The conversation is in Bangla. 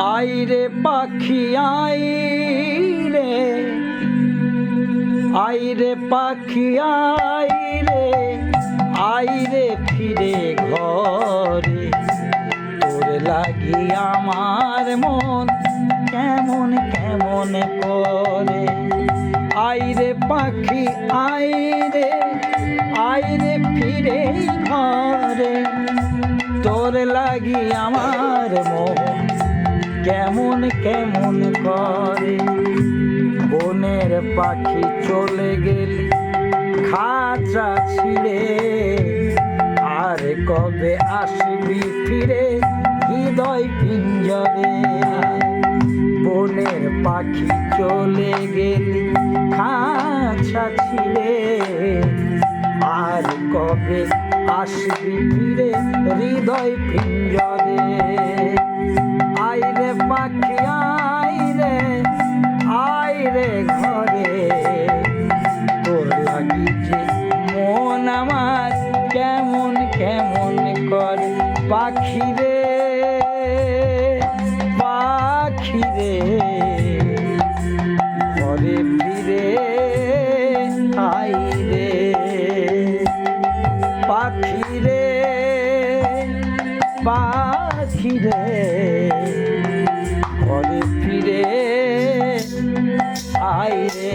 আইরে পাখি আই আইরে। আইরে পাখি, আইরে। আইরে ফিরে ঘরে। তোর লাগি আমার মন কেমন কেমন করে। আইরে পাখি, আইরে। আইরে ফিরে ঘরে। তোর লাগি আমার মন কেমন কেমন করে? বনের পাখি চলে গেলি, খাঁচা ছিঁড়ে। আর কবে আসবি ফিরে, হৃদয় পিঞ্জরে? বনের পাখি চলে গেলি, খাঁচা ছিঁড়ে। আর কবে আসবি ফিরে, হৃদয় পিঞ্জরে? আইরে পাখি, আইরে আইরে ঘরে। তোর লাগি যে মন আমার কেমন কেমন করে পাখি রে পাখি রে। ঘরে ফিরে আইরে পাখি রে পাখি রে। ঘরে ফিরে আয় রে